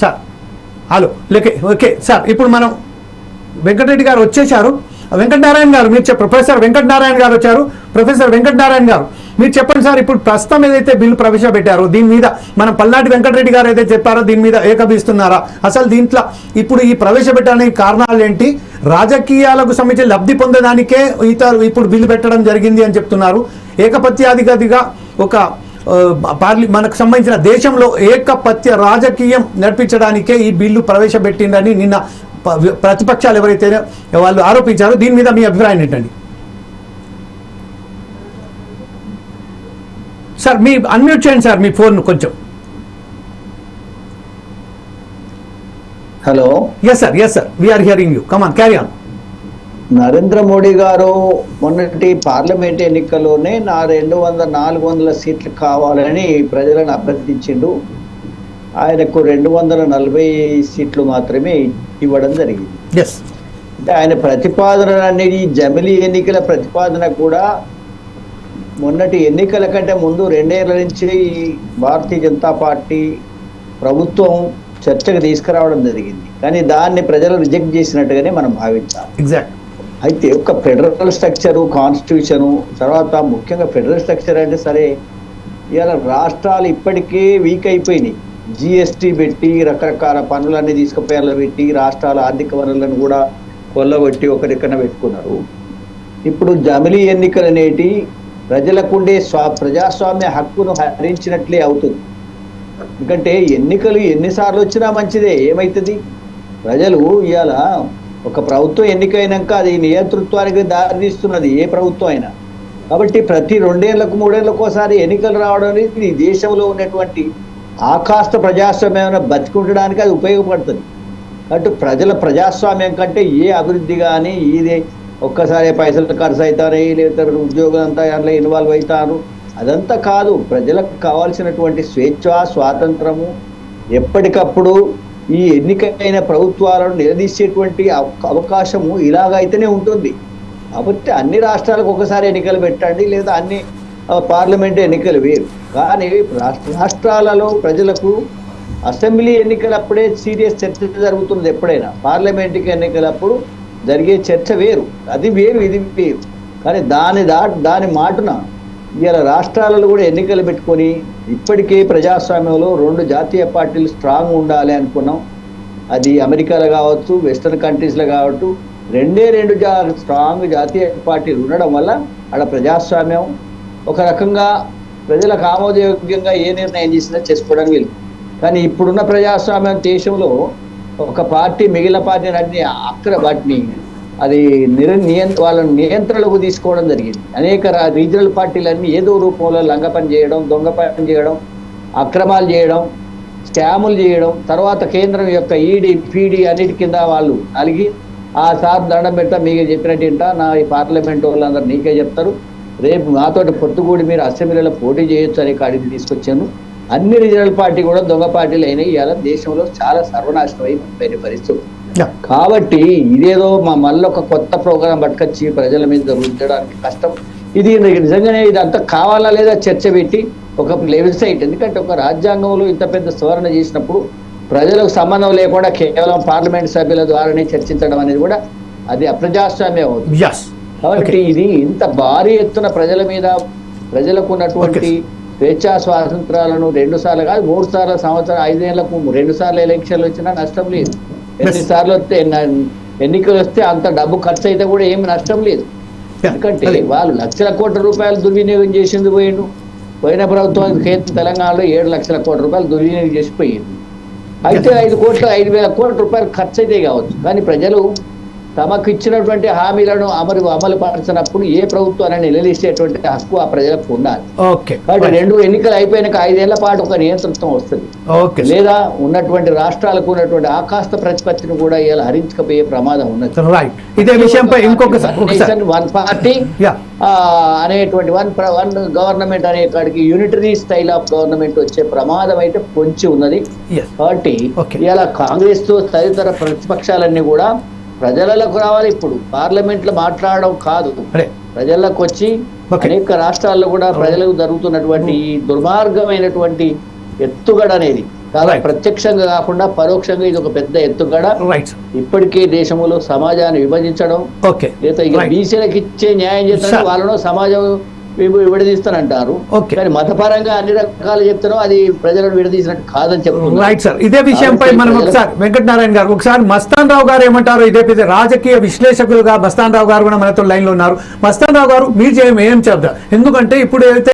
Sir hello okay okay sir ఇప్పుడు మనం వెంకటరెడ్డి గారు వచ్చేసారు వెంకటనారాయణ గారు మీరు చెప్ప ప్రొఫెసర్ వెంకటనారాయణ గారు వచ్చారు. ప్రొఫెసర్ వెంకటనారాయణ గారు మీరు చెప్పండి సార్ ఇప్పుడు ప్రస్తుతం ఏదైతే బిల్లు ప్రవేశపెట్టారో దీని మీద మనం పల్నాటి వెంకటరెడ్డి గారు ఏదైతే చెప్పారో దీని మీద ఏకభిస్తున్నారా అసలు దీంట్లో ఇప్పుడు ఈ ప్రవేశపెట్టడానికి కారణాలు ఏంటి? రాజకీయాలకు సంబంధించి లబ్ధి పొందడానికే ఇతరు ఇప్పుడు బిల్లు పెట్టడం జరిగింది అని చెప్తున్నారు. ఏకపత్యాధిగతిగా ఒక పార్లీ మనకు సంబంధించిన దేశంలో ఏకపత్య రాజకీయం నడిపించడానికే ఈ బిల్లు ప్రవేశపెట్టిందని నిన్న ప్రతిపక్షాలు ఎవరైతే వాళ్ళు ఆరోపించారో దీని మీద మీ అభిప్రాయం ఏంటండి? సార్ మీ అన్మ్యూట్ చేయండి సార్ మీ ఫోన్ కొంచెం. Hello? Yes sir yes sir we're hearing you come on carry on Narendra Modi garu మొన్నటి పార్లమెంట్ ఎన్నికల్లోనే నా రెండు వందల నాలుగు వందల సీట్లు కావాలని ప్రజలను అభ్యర్థించిండు. ఆయనకు రెండు వందల నలభై సీట్లు మాత్రమే ఇవ్వడం జరిగింది. అంటే ఆయన ప్రతిపాదన అనేది జమిలీ ఎన్నికల ప్రతిపాదన కూడా మొన్నటి ఎన్నికల కంటే ముందు రెండేళ్ళ నుంచి భారతీయ జనతా పార్టీ ప్రభుత్వం చర్చకు తీసుకురావడం జరిగింది. కానీ దాన్ని ప్రజలు రిజెక్ట్ చేసినట్టుగానే మనం భావించాలి ఎగ్జాక్ట్ అయితే ఒక ఫెడరల్ స్ట్రక్చరు కాన్స్టిట్యూషను తర్వాత ముఖ్యంగా ఫెడరల్ స్ట్రక్చర్ అంటే సరే ఇవాళ రాష్ట్రాలు ఇప్పటికే వీక్ అయిపోయినాయి. జిఎస్టీ పెట్టి రకరకాల పనులన్నీ తీసుకుపోయాల పెట్టి రాష్ట్రాల ఆర్థిక వనరులను కూడా కొల్లగొట్టి ఒకరికన్నా పెట్టుకున్నారు. ఇప్పుడు జమిలీ ఎన్నికలు అనేటి ప్రజలకుండే స్వా ప్రజాస్వామ్య హక్కును హరించినట్లే అవుతుంది. ఎందుకంటే ఎన్నికలు ఎన్నిసార్లు వచ్చినా మంచిదే ఏమవుతుంది ప్రజలు ఇవాళ ఒక ప్రభుత్వం ఎన్నికైనాక అది నియంతృత్వానికి దారితీస్తున్నది ఏ ప్రభుత్వం అయినా. కాబట్టి ప్రతి రెండేళ్ళకు మూడేళ్ళకు ఒకసారి ఎన్నికలు రావడం అనేది ఈ దేశంలో ఉన్నటువంటి ఆకాస్త ప్రజాస్వామ్యం బతికుండడానికి అది ఉపయోగపడుతుంది. అటు ప్రజల ప్రజాస్వామ్యం కంటే ఏ అభివృద్ధి కానీ ఇదే ఒక్కసారి పైసలు ఖర్చు అవుతాయి లేకపోతే ఉద్యోగులు అంతా అందులో ఇన్వాల్వ్ అవుతారు అదంతా కాదు ప్రజలకు కావాల్సినటువంటి స్వేచ్ఛ స్వాతంత్రము ఎప్పటికప్పుడు ఈ ఎన్నికైన ప్రభుత్వాలను నిలదీసేటువంటి అవ- అవకాశము ఇలాగైతేనే ఉంటుంది. కాబట్టి అన్ని రాష్ట్రాలకు ఒకసారి ఎన్నికలు పెట్టండి లేదా అన్ని పార్లమెంట్ ఎన్నికలు వేరు. కానీ రాష్ట్ర రాష్ట్రాలలో ప్రజలకు అసెంబ్లీ ఎన్నికలప్పుడే సీరియస్ చర్చ జరుగుతుంది ఎప్పుడైనా. పార్లమెంట్కి ఎన్నికలప్పుడు జరిగే చర్చ వేరు. అది వేరు ఇది వేరు. కానీ దాని దా దాని మాటున ఇవాళ రాష్ట్రాలలో కూడా ఎన్నికలు పెట్టుకొని ఇప్పటికే ప్రజాస్వామ్యంలో రెండు జాతీయ పార్టీలు స్ట్రాంగ్ ఉండాలి అనుకున్నాం. అది అమెరికాలో కావచ్చు వెస్టర్న్ కంట్రీస్లో కావచ్చు రెండే రెండు జా స్ట్రాంగ్ జాతీయ పార్టీలు ఉండడం వల్ల ఆడ ప్రజాస్వామ్యం ఒక రకంగా ప్రజలకు ఆమోదయోగ్యంగా ఏ నిర్ణయం చేసినా చేసుకోవడం వీలు. కానీ ఇప్పుడున్న ప్రజాస్వామ్యం దేశంలో ఒక పార్టీ మిగిలిన పార్టీని అన్ని అక్కడ వాటిని అది నిర నియం- వాళ్ళని నియంత్రణకు తీసుకోవడం జరిగింది. అనేక రీజనల్ పార్టీలన్నీ ఏదో రూపంలో లంగ పని చేయడం దొంగ పని చేయడం అక్రమాలు చేయడం స్కాములు చేయడం తర్వాత కేంద్రం యొక్క ఈడీ పీడీ అన్నిటి కింద వాళ్ళు అలిగి ఆ సార్ దండం పెడతా మీకు చెప్పినట్టు ఏంటా నా ఈ పార్లమెంట్ వాళ్ళందరూ నీకే చెప్తారు. రేపు నాతోటి పొత్తుకూడి మీరు అసెంబ్లీలో పోటీ చేయొచ్చు అనే కాడికి తీసుకొచ్చాను. అన్ని రీజనల్ పార్టీ కూడా దొంగ పార్టీలు అయినాయి. ఇవాళ దేశంలో చాలా సర్వనాశనం అయిపోయిన పరిస్థితి. కాబట్టి ఇదేదో మా మళ్ళీ ఒక కొత్త ప్రోగ్రాం పట్టుకొచ్చి ప్రజల మీద రుద్దడానికి కష్టం. ఇది నిజంగానే ఇదంతా కావాలా లేదా చర్చ పెట్టి ఒక వెబ్సైట్. ఎందుకంటే ఒక రాజ్యాంగంలో ఇంత పెద్ద సవరణ చేసినప్పుడు ప్రజలకు సంబంధం లేకుండా కేవలం పార్లమెంట్ సభ్యుల ద్వారానే చర్చించడం అనేది కూడా అది అప్రజాస్వామ్యం అవుతుంది. కాబట్టి ఇది ఇంత భారీ ఎత్తున ప్రజల మీద ప్రజలకు ఉన్నటువంటి స్వేచ్ఛా స్వాతంత్రాలను రెండు సార్లు కాదు మూడు సార్లు సంవత్సరం ఐదేళ్ళకు రెండు సార్లు ఎలక్షన్లు వచ్చినా నష్టం లేదు. ఎన్ని సార్లు వస్తే ఎన్న- ఎన్నికలు వస్తే అంత డబ్బు ఖర్చు అయితే కూడా ఏమి నష్టం లేదు. ఎందుకంటే వాళ్ళు లక్షల కోట్ల రూపాయలు దుర్వినియోగం చేసింది పోయిండు. పోయిన ప్రభుత్వం కేంద్ర తెలంగాణలో ఏడు లక్షల కోట్ల రూపాయలు దుర్వినియోగం చేసిపోయింది అయితే ఐదు కోట్ల ఐదు వేల కోట్ల రూపాయలు ఖర్చు అయితే కావచ్చు. కానీ ప్రజలు తమకు ఇచ్చినటువంటి హామీలను అమలు అమలు పరచినప్పుడు ఏ ప్రభుత్వాన్ని నిలదీసేటువంటి హక్కు ఆ ప్రజలకు ఉండాలి. కాబట్టి రెండు ఎన్నికలు అయిపోయినాక ఐదేళ్ళ పాటు ఒక నియంతృత్వం వస్తుంది. లేదా ఉన్నటువంటి రాష్ట్రాలకు ఉన్నటువంటి ఆకాస్త ప్రతిపత్తిని కూడా ఇలా హరించకపోయే ప్రమాదం ఉన్నది. రైట్ ఇదే విషయంపై ఇంకొకసారి ఒకసారి. వన్ పార్టీ అనేటువంటి వన్ వన్ గవర్నమెంట్ అనే కాడికి యూనిటరీ స్టైల్ ఆఫ్ గవర్నమెంట్ వచ్చే ప్రమాదం అయితే పొంచి ఉన్నది. కాబట్టి. ఇలా కాంగ్రెస్తో తదితర ప్రతిపక్షాలన్నీ కూడా ప్రజలకు రావాలి ఇప్పుడు పార్లమెంట్లో మాట్లాడడం కాదు ప్రజలకు వచ్చి. అనేక రాష్ట్రాల్లో కూడా ప్రజలకు జరుగుతున్నటువంటి ఈ దుర్మార్గమైనటువంటి ఎత్తుగడ అనేది చాలా. ప్రత్యక్షంగా కాకుండా పరోక్షంగా ఇది ఒక పెద్ద ఎత్తుగడ ఇప్పటికే దేశంలో సమాజాన్ని విభజించడం లేదా. బీసీలకు ఇచ్చే న్యాయం Sure. వాళ్ళను సమాజం మేము విడదీస్తానంటారు. కానీ మతపరంగా అన్ని రకాలు చెప్తాను అది ప్రజలను విడదీసినట్టు కాదని చెప్తున్నారు. రైట్ సార్ ఇదే విషయంపై మనం ఒకసారి వెంకటనారాయణ గారు ఒకసారి మస్తాన్ రావు గారు ఏమంటారు ఇదే పెద్ద రాజకీయ విశ్లేషకులుగా మస్తాన్ రావు గారు కూడా మనతో లైన్లో ఉన్నారు. మస్తాన్ రావు గారు మీరు ఏం చెప్తారు? ఎందుకంటే ఇప్పుడు ఏదైతే